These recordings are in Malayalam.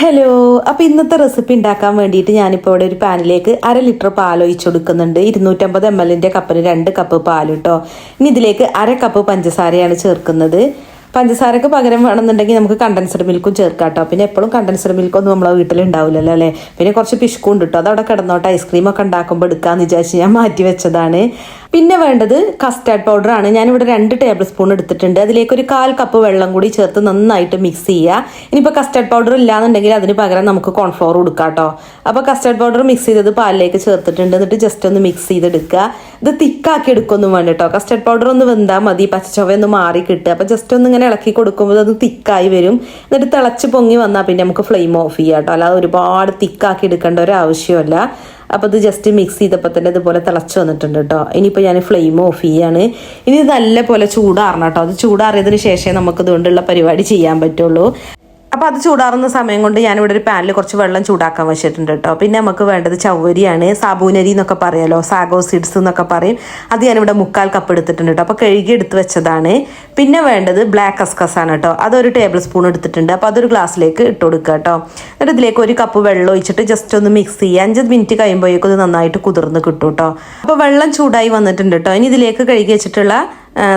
ഹലോ അപ്പോൾ ഇന്നത്തെ റെസിപ്പി ഉണ്ടാക്കാൻ വേണ്ടിയിട്ട് ഞാനിപ്പോൾ ഇവിടെ ഒരു പാനിലേക്ക് അര ലിറ്റർ പാൽ ഒഴിച്ചു കൊടുക്കുന്നുണ്ട്. ഇരുന്നൂറ്റമ്പത് എം എല്ലിന്റെ കപ്പിന് രണ്ട് കപ്പ് പാൽ കേട്ടോ ഇനി ഇതിലേക്ക് അര കപ്പ് പഞ്ചസാരയാണ് ചേർക്കുന്നത്. പഞ്ചസാരക്ക് പകരം വേണമെന്നുണ്ടെങ്കിൽ നമുക്ക് കണ്ടൻസ്ഡ് മിൽക്കും ചേർക്കാം കേട്ടോ പിന്നെ എപ്പോഴും കണ്ടൻസ്ഡ് മിൽക്കൊന്നും നമ്മളെ വീട്ടിൽ ഉണ്ടാവില്ലല്ലോ അല്ലേ? പിന്നെ കുറച്ച് പിഷ്കൂണ്ട് കേട്ടോ അതവിടെ കിടന്നോട്ടെ ഐസ്ക്രീമൊക്കെ ഉണ്ടാക്കുമ്പോൾ എടുക്കാമെന്ന് വിചാരിച്ച് ഞാൻ മാറ്റി വെച്ചതാണ്. പിന്നെ വേണ്ടത് കസ്റ്റാർഡ് പൗഡർ ആണ്. ഞാനിവിടെ രണ്ട് ടേബിൾ സ്പൂൺ എടുത്തിട്ടുണ്ട്. അതിലേക്ക് ഒരു കാൽ കപ്പ് വെള്ളം കൂടി ചേർത്ത് നന്നായിട്ട് മിക്സ് ചെയ്യുക. ഇനിയിപ്പോൾ കസ്റ്റാർഡ് പൗഡർ ഇല്ലാന്നുണ്ടെങ്കിൽ അതിന് പകരം നമുക്ക് കോൺഫ്ലോർ കൊടുക്കാം കേട്ടോ അപ്പോൾ കസ്റ്റാർഡ് പൗഡർ മിക്സ് ചെയ്തത് പാലിലേക്ക് ചേർത്തിട്ടുണ്ട്. എന്നിട്ട് ജസ്റ്റ് ഒന്ന് മിക്സ് ചെയ്തെടുക്കുക. ഇത് തിക്കാക്കി എടുക്കൊന്നും വേണ്ട കേട്ടോ കസ്റ്റാർഡ് പൗഡർ ഒന്ന് വെന്താൽ മതി. പച്ചച്ചൊവ ഒന്ന് മാറി കിട്ടുക. അപ്പോൾ ജസ്റ്റ് ഒന്ന് ഇങ്ങനെ ഇളക്കി കൊടുക്കുമ്പോൾ അത് തിക്കായി വരും. എന്നിട്ട് തിളച്ച് പൊങ്ങി വന്നാൽ പിന്നെ നമുക്ക് ഫ്ലെയിം ഓഫ് ചെയ്യാം കേട്ടോ അല്ലാതെ ഒരുപാട് തിക്കാക്കി എടുക്കേണ്ട ഒരു ആവശ്യമല്ല. അപ്പോൾ ഇത് ജസ്റ്റ് മിക്സ് ചെയ്തപ്പോൾ തന്നെ ഇതുപോലെ തിളച്ച് വന്നിട്ടുണ്ട് കേട്ടോ ഇനിയിപ്പോൾ ഞാൻ ഫ്ലെയിം ഓഫ് ചെയ്യാണ്. ഇനി ഇത് നല്ല പോലെ ചൂടാറണം കേട്ടോ അത് ചൂടാറിയതിന് ശേഷമേ നമുക്ക് ഇതുകൊണ്ടുള്ള പരിപാടി ചെയ്യാൻ പറ്റുള്ളൂ. അപ്പോൾ അത് ചൂടാറുന്ന സമയം കൊണ്ട് ഞാനിവിടെ ഒരു പാനിൽ കുറച്ച് വെള്ളം ചൂടാക്കാൻ വെച്ചിട്ടുണ്ട് കേട്ടോ. പിന്നെ നമുക്ക് വേണ്ടത് ചവ്വരിയാണ് സാബൂനരി എന്നൊക്കെ പറയാലോ സാഗോ സീഡ്സ് എന്നൊക്കെ പറയും. അത് ഞാനിവിടെ മുക്കാൽ കപ്പ് എടുത്തിട്ടുണ്ട് കേട്ടോ. അപ്പോൾ കഴുകി എടുത്ത് വെച്ചതാണ്. പിന്നെ വേണ്ടത് ബ്ലാക്ക് കസ്കസ് ആണ് കേട്ടോ. അതൊരു ടേബിൾ സ്പൂൺ എടുത്തിട്ടുണ്ട്. അപ്പോൾ അതൊരു ഗ്ലാസ്സിലേക്ക് ഇട്ട് കൊടുക്കുക കേട്ടോ. എന്നിട്ട് ഇതിലേക്ക് ഒരു കപ്പ് വെള്ളം ഒഴിച്ചിട്ട് ജസ്റ്റ് ഒന്ന് മിക്സ് ചെയ്യുക. അഞ്ച് മിനിറ്റ് കഴിയുമ്പോഴേക്കും ഇത് നന്നായിട്ട് കുതിർന്ന് കിട്ടും കേട്ടോ. അപ്പോൾ വെള്ളം ചൂടായി വന്നിട്ടുണ്ട് കേട്ടോ. ഇനി ഇതിലേക്ക് കഴുകി വെച്ചിട്ടുള്ള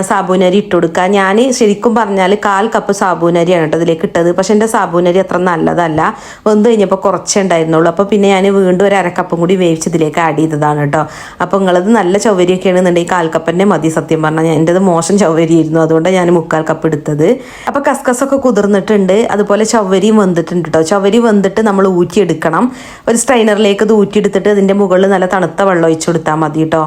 സാബൂനരി ഇട്ട് കൊടുക്കുക. ഞാൻ ശരിക്കും പറഞ്ഞാൽ കാൽ കപ്പ് സാബൂനരിയാണ് കേട്ടോ ഇതിലേക്ക് ഇട്ടത്. പക്ഷെ എന്റെ സാബൂനരി അത്ര നല്ലതല്ല. വെന്ത് കഴിഞ്ഞപ്പോൾ കുറച്ചേ ഉണ്ടായിരുന്നുള്ളൂ. അപ്പോൾ പിന്നെ ഞാൻ വീണ്ടും ഒരു അരക്കപ്പും കൂടി വേവിച്ച് ഇതിലേക്ക് ആഡ് ചെയ്തതാണ് കേട്ടോ. അപ്പോൾ നിങ്ങളത് നല്ല ചൗവരിയൊക്കെ ആണെന്നുണ്ടെങ്കിൽ കാൽ കപ്പന്റെ മതി സത്യം പറഞ്ഞാൽ എന്റെത് മോശം ചൗവരിയായിരുന്നു അതുകൊണ്ട് ഞാൻ മുക്കാൽ കപ്പ് എടുത്തത്. അപ്പോൾ കസ്കസൊക്കെ കുതിർന്നിട്ടുണ്ട്. അതുപോലെ ചവരിയും വന്നിട്ടുണ്ട് കേട്ടോ. ചവരി വന്നിട്ട് നമ്മൾ ഊറ്റിയെടുക്കണം. ഒരു സ്ട്രൈനറിലേക്ക് ഇത് ഊറ്റിയെടുത്തിട്ട് അതിന്റെ മുകളിൽ നല്ല തണുത്ത വെള്ളം ഒഴിച്ചു കൊടുത്താൽ മതി കേട്ടോ.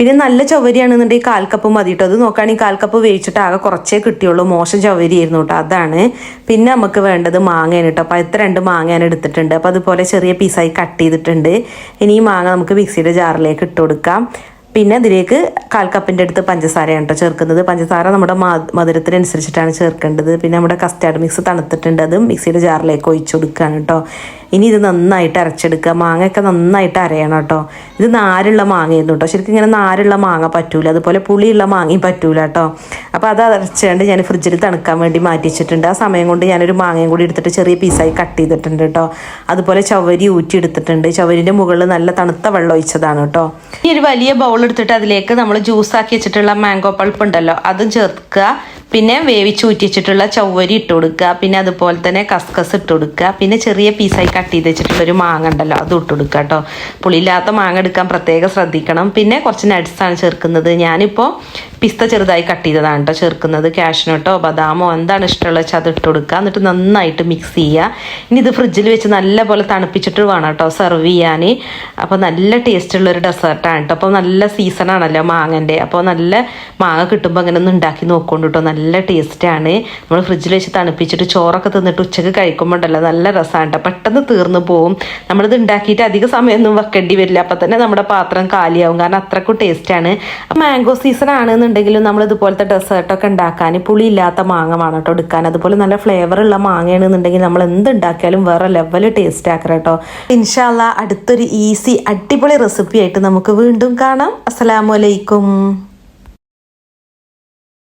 പിന്നെ നല്ല ചവരിയാണെന്നുണ്ടെങ്കിൽ കാൽ കപ്പ് മതി കേട്ടോ അത് നോക്കുകയാണെങ്കിൽ കാൽ കപ്പ് വേവിച്ചിട്ട് ആകെ കുറച്ചേ കിട്ടിയുള്ളൂ. മോശം ചവരിയായിരുന്നു കേട്ടോ. അതാണ്. പിന്നെ നമുക്ക് വേണ്ടത് മാങ്ങയാണ് കേട്ടോ. അപ്പോൾ എത്ര രണ്ട് മാങ്ങ എടുത്തിട്ടുണ്ട്. അപ്പോൾ അതുപോലെ ചെറിയ പീസായി കട്ട് ചെയ്തിട്ടുണ്ട്. ഇനി ഈ മാങ്ങ നമുക്ക് മിക്സിയുടെ ജാറിലേക്ക് ഇട്ട് കൊടുക്കാം. പിന്നെ അതിലേക്ക് കാൽ കപ്പിന്റെ അടുത്ത് പഞ്ചസാരയാണ് കേട്ടോ ചേർക്കുന്നത്. പഞ്ചസാര നമ്മുടെ മധുരത്തിനനുസരിച്ചിട്ടാണ് ചേർക്കേണ്ടത്. പിന്നെ നമ്മുടെ കസ്റ്റാർഡ് മിക്സ് തണുത്തിട്ടുണ്ട്. അത് മിക്സിയുടെ ജാറിലേക്ക് ഒഴിച്ചു കൊടുക്കുകയാണ് കേട്ടോ. ഇനി ഇത് നന്നായിട്ട് അരച്ചെടുക്കുക. മാങ്ങയൊക്കെ നന്നായിട്ട് അരയണം കേട്ടോ. ഇത് നാരുള്ള മാങ്ങയായിരുന്നു കേട്ടോ. ശരിക്കും ഇങ്ങനെ നാരുള്ള മാങ്ങ പറ്റൂല. അതുപോലെ പുളിയുള്ള മാങ്ങയും പറ്റൂല കേട്ടോ. അപ്പോൾ അത് അരച്ചുകൊണ്ട് ഞാൻ ഫ്രിഡ്ജിൽ തണുക്കാൻ വേണ്ടി മാറ്റി വെച്ചിട്ടുണ്ട്. ആ സമയം കൊണ്ട് ഞാനൊരു മാങ്ങയും കൂടി എടുത്തിട്ട് ചെറിയ പീസായി കട്ട് ചെയ്തിട്ടുണ്ട് കേട്ടോ. അതുപോലെ ചവരി ഊറ്റി എടുത്തിട്ടുണ്ട്. ചവരിന്റെ മുകളിൽ നല്ല തണുത്ത വെള്ളം ഒഴിച്ചതാണ് കേട്ടോ. ഈ ഒരു വലിയ ബൗൾ എടുത്തിട്ട് അതിലേക്ക് നമ്മൾ ജ്യൂസാക്കി വെച്ചിട്ടുള്ള മാംഗോ പൾപ്പ് ഉണ്ടല്ലോ അതും ചേർക്കുക. പിന്നെ വേവിച്ച് ഊറ്റിച്ചിട്ടുള്ള ചവ്വരി ഇട്ട് കൊടുക്കുക. പിന്നെ അതുപോലെ തന്നെ കസ്കസ് ഇട്ട് കൊടുക്കുക. പിന്നെ ചെറിയ പീസായി കട്ട് ചെയ്ത് വെച്ചിട്ടുള്ള ഒരു മാങ്ങ ഉണ്ടല്ലോ അത് ഇട്ട് കൊടുക്കുക കേട്ടോ. പുളിയില്ലാത്ത മാങ്ങ എടുക്കാൻ പ്രത്യേകം ശ്രദ്ധിക്കണം. പിന്നെ കുറച്ച് നട്ട്സാണ് ചേർക്കുന്നത്. ഞാനിപ്പോൾ പിസ്ത ചെറുതായി കട്ട് ചെയ്തതാണ് കേട്ടോ ചേർക്കുന്നത്. കാഷ്നട്ടോ ബദാമോ എന്താണ് ഇഷ്ടമുള്ള വെച്ചാൽ അത് കൊടുക്കുക എന്നിട്ട് നന്നായിട്ട് മിക്സ് ചെയ്യുക ഇനി ഇത് ഫ്രിഡ്ജിൽ വെച്ച് നല്ലപോലെ തണുപ്പിച്ചിട്ട് വേണം കേട്ടോ സെർവ് ചെയ്യാൻ അപ്പോൾ നല്ല ടേസ്റ്റുള്ള ഒരു ഡെസേർട്ടാണ് കേട്ടോ അപ്പോൾ നല്ല സീസണാണല്ലോ മാങ്ങന്റെ അപ്പോൾ നല്ല മാങ്ങ കിട്ടുമ്പോൾ അങ്ങനെ ഒന്ന് ഉണ്ടാക്കി നോക്കൊണ്ട് കേട്ടോ നല്ല ടേസ്റ്റാണ് നമ്മൾ ഫ്രിഡ്ജിൽ വെച്ച് തണുപ്പിച്ചിട്ട് ചോറൊക്കെ തിന്നിട്ട് ഉച്ചയ്ക്ക് കഴിക്കുമ്പോൾ ഉണ്ടല്ലോ നല്ല രസമാണ് കേട്ടോ പെട്ടെന്ന് തീർന്നു പോവും. നമ്മളിത് ഉണ്ടാക്കിയിട്ട് അധിക സമയമൊന്നും വെക്കേണ്ടി വരില്ല. അപ്പോൾ തന്നെ നമ്മുടെ പാത്രം കാലിയാവും. കാരണം അത്രക്കും ടേസ്റ്റാണ് മാംഗോ സീസൺ ആണെന്നുണ്ടെങ്കിലും നമ്മൾ ഇതുപോലത്തെ ഡെസേർട്ടൊക്കെ ഉണ്ടാക്കാൻ പുളിയില്ലാത്ത മാങ്ങ വേണം കേട്ടോ എടുക്കാൻ. അതുപോലെ നല്ല ഫ്ലേവർ ഫ്ലേവറുള്ള മാങ്ങയാണെന്നുണ്ടെങ്കിൽ നമ്മൾ എന്ത് ഉണ്ടാക്കിയാലും വേറെ ലെവൽ ടേസ്റ്റ് ആക്കണം കേട്ടോ. ഇൻഷാല്ല അടുത്തൊരു ഈസി അടിപൊളി റെസിപ്പി ആയിട്ട് നമുക്ക് വീണ്ടും കാണാം. അസ്സലാമലൈക്കും